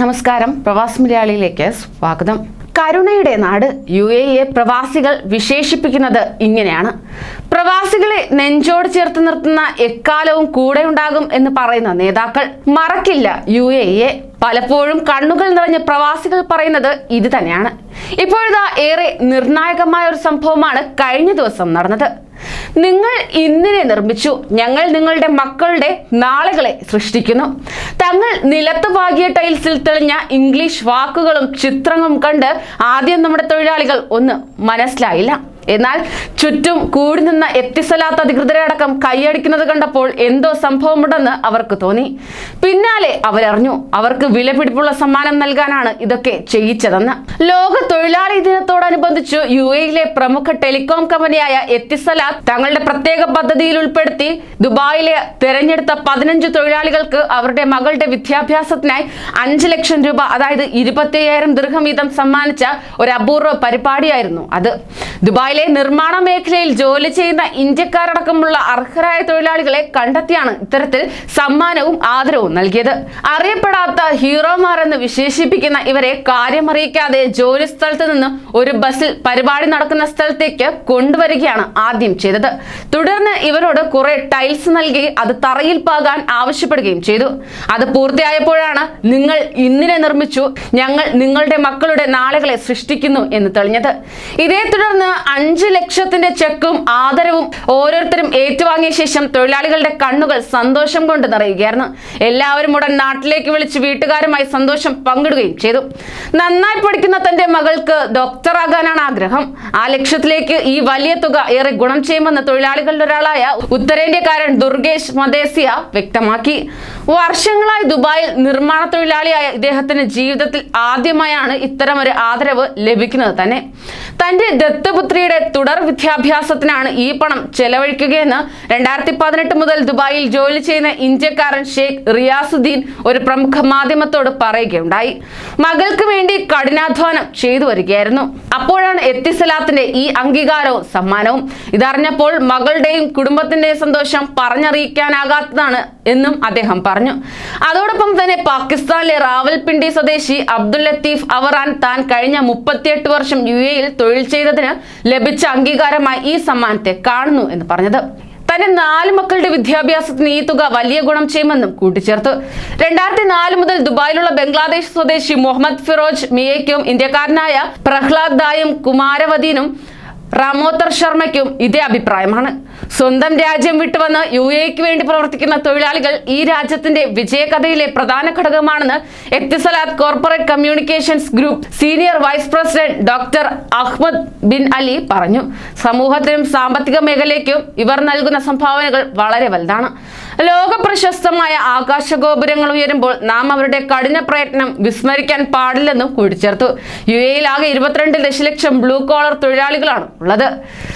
നമസ്കാരം. പ്രവാസ് മലയാളിയിലേക്ക് സ്വാഗതം. കരുണയുടെ നാട് യു എ എ പ്രവാസികൾ വിശേഷിപ്പിക്കുന്നത് ഇങ്ങനെയാണ്. പ്രവാസികളെ നെഞ്ചോട് ചേർത്ത് നിർത്തുന്ന എക്കാലവും കൂടെ ഉണ്ടാകും എന്ന് പറയുന്ന നേതാക്കൾ മറക്കില്ല യു എ എ പലപ്പോഴും കണ്ണുകൾ നിറഞ്ഞ പ്രവാസികൾ പറയുന്നത് ഇത് തന്നെയാണ്. ഇപ്പോഴിതാ ഏറെ നിർണായകമായ ഒരു സംഭവമാണ് കഴിഞ്ഞ ദിവസം നടന്നത്. നിങ്ങൾ ഇന്നിനെ നിർമ്മിച്ചു. ഞങ്ങൾ നിങ്ങളുടെ മക്കളുടെ നാളുകളെ സൃഷ്ടിക്കുന്നു. തങ്ങൾ നിലത്ത് പാകിയ ടൈൽസിൽ തെളിഞ്ഞ ഇംഗ്ലീഷ് വാക്കുകളും ചിത്രങ്ങളും കണ്ട് ആദ്യം നമ്മുടെ തൊഴിലാളികൾ ഒന്ന് മനസ്സിലായില്ല. എന്നാൽ ചുറ്റും കൂടി നിന്ന എത്തിസലാത്ത അധികൃതരെ അടക്കം കൈയടിക്കുന്നത് കണ്ടപ്പോൾ എന്തോ സംഭവമുണ്ടെന്ന് അവർക്ക് തോന്നി. പിന്നാലെ അവരറിഞ്ഞു അവർക്ക് വിലപിടിപ്പുള്ള സമ്മാനം നൽകാനാണ് ഇതൊക്കെ ചെയ്യിച്ചതെന്ന്. ലോക തൊഴിലാളി ദിനത്തോടനുബന്ധിച്ചു യു എയിലെ പ്രമുഖ ടെലികോം കമ്പനിയായ എത്തിസലാത്ത് തങ്ങളുടെ പ്രത്യേക പദ്ധതിയിൽ ഉൾപ്പെടുത്തി ദുബായിലെ തെരഞ്ഞെടുത്ത പതിനഞ്ച് തൊഴിലാളികൾക്ക് അവരുടെ മകളുടെ വിദ്യാഭ്യാസത്തിനായി അഞ്ച് ലക്ഷം രൂപ അതായത് ഇരുപത്തി അയ്യായിരം ദീർഘം വീതം സമ്മാനിച്ച ഒരു അപൂർവ പരിപാടിയായിരുന്നു അത്. ദുബായിലെ നിർമ്മാണ മേഖലയിൽ ജോലി ചെയ്യുന്ന ഇന്ത്യക്കാരടക്കമുള്ള അർഹരായ തൊഴിലാളികളെ കണ്ടെത്തിയാണ് ഇത്തരത്തിൽ സമ്മാനവും ആദരവും നൽകിയത്. അറിയപ്പെടാത്ത ഹീറോമാർ എന്ന് വിശേഷിപ്പിക്കുന്ന ഇവരെ കാര്യമറിയിക്കാതെ ജോലി സ്ഥലത്ത് നിന്ന് ഒരു ബസ്സിൽ പരിപാടി നടക്കുന്ന സ്ഥലത്തേക്ക് കൊണ്ടുവരികയാണ് ആദ്യം ചെയ്തത്. തുടർന്ന് ഇവരോട് കുറെ ടൈൽസ് നൽകി അത് തറയിൽ പാകാൻ ആവശ്യപ്പെടുകയും ചെയ്തു. അത് പൂർത്തിയായപ്പോഴാണ് നിങ്ങൾ ഇന്നിനെ നിർമ്മിച്ചു ഞങ്ങൾ നിങ്ങളുടെ മക്കളുടെ നാളുകളെ സൃഷ്ടിക്കുന്നു എന്ന് തെളിഞ്ഞത്. ഇതേ തുടർന്ന് അഞ്ച് ലക്ഷത്തിന്റെ ചെക്കും ആദരവും ഓരോരുത്തരും ഏറ്റുവാങ്ങിയ ശേഷം തൊഴിലാളികളുടെ കണ്ണുകൾ സന്തോഷം കൊണ്ട് നിറയുകയായിരുന്നു. എല്ലാവരും ഉടൻ നാട്ടിലേക്ക് വിളിച്ച് വീട്ടുകാരുമായി സന്തോഷം പങ്കിടുകയും ചെയ്തു. നന്നായി പഠിക്കുന്ന തന്റെ മകൾക്ക് ഡോക്ടറാകാനാണ് ആഗ്രഹം. ആ ലക്ഷ്യത്തിലേക്ക് ഈ വലിയ തുക ഏറെ ഗുണം ചെയ്യുമെന്ന് തൊഴിലാളികളുടെ ഒരാളായ ഉത്തരേന്ത്യക്കാരൻ ദുർഗേഷ് മദേസിയ വ്യക്തമാക്കി. വർഷങ്ങളായി ദുബായിൽ നിർമ്മാണ തൊഴിലാളിയായ ഇദ്ദേഹത്തിന് ജീവിതത്തിൽ ആദ്യമായാണ് ഇത്തരം ഒരു ആദരവ് ലഭിക്കുന്നത് തന്നെ. തന്റെ ദത്തപുത്രിയുടെ തുടർ വിദ്യാഭ്യാസത്തിനാണ് ഈ പണം ചെലവഴിക്കുകയെന്ന് രണ്ടായിരത്തി പതിനെട്ട് മുതൽ ദുബായിൽ ജോലി ചെയ്യുന്ന ഇന്ത്യക്കാരൻ ഷെയ്ഖ് റിയാസുദ്ദീൻ ഒരു പ്രമുഖ മാധ്യമത്തോട് പറയുകയുണ്ടായി. മകൾക്ക് വേണ്ടി കഠിനാധ്വാനം ചെയ്തു വരികയായിരുന്നു. അപ്പോഴാണ് എത്തിസലാത്തിന്റെ ഈ അംഗീകാരവും സമ്മാനവും. ഇതറിഞ്ഞപ്പോൾ മകളുടെയും കുടുംബത്തിന്റെയും സന്തോഷം പറഞ്ഞറിയിക്കാനാകാത്തതാണ് എന്നും അദ്ദേഹം പറഞ്ഞു. അതോടൊപ്പം തന്നെ പാകിസ്ഥാനിലെ റാവൽപിണ്ടി സ്വദേശി അബ്ദുൽ ലത്തീഫ് അവറാൻ താൻ കഴിഞ്ഞ മുപ്പത്തിയെട്ട് വർഷം യു എയിൽ തൊഴിൽ ചെയ്തതിന് ലഭിച്ച അംഗീകാരമായി ഈ സമ്മാനത്തെ കാണുന്നു എന്ന് പറഞ്ഞത്. തന്റെ നാല് മക്കളുടെ വിദ്യാഭ്യാസത്തിന് ഈ തുക വലിയ ഗുണം ചെയ്യുമെന്നും കൂട്ടിച്ചേർത്തു. രണ്ടായിരത്തി നാല് മുതൽ ദുബായിലുള്ള ബംഗ്ലാദേശ് സ്വദേശി മുഹമ്മദ് ഫിറോജ് മിയയ്ക്കും ഇന്ത്യക്കാരനായ പ്രഹ്ലാദ് ദായും കുമാരവതീനും റാമോത്തർ ശർമ്മയ്ക്കും ഇതേ അഭിപ്രായമാണ്. സ്വന്തം രാജ്യം വിട്ടുവന്ന് യു എക്ക് വേണ്ടി പ്രവർത്തിക്കുന്ന തൊഴിലാളികൾ ഈ രാജ്യത്തിന്റെ വിജയകഥയിലെ പ്രധാന ഘടകമാണെന്ന് Etisalat corporate communications group senior vice president doctor Ahmad bin Ali പറഞ്ഞു. സമൂഹത്തിനും സാമ്പത്തിക മേഖലയ്ക്കും ഇവർ നൽകുന്ന സംഭാവനകൾ വളരെ വലുതാണ്. ലോക പ്രശസ്തമായ ആകാശഗോപുരങ്ങൾ ഉയരുമ്പോൾ നാം അവരുടെ കഠിന പ്രയത്നം വിസ്മരിക്കാൻ പാടില്ലെന്നും കൂട്ടിച്ചേർത്തു. യു എയിൽ ആകെ ഇരുപത്തിരണ്ട് ദശലക്ഷം ബ്ലൂ കോളർ തൊഴിലാളികളാണ് ഉള്ളത്.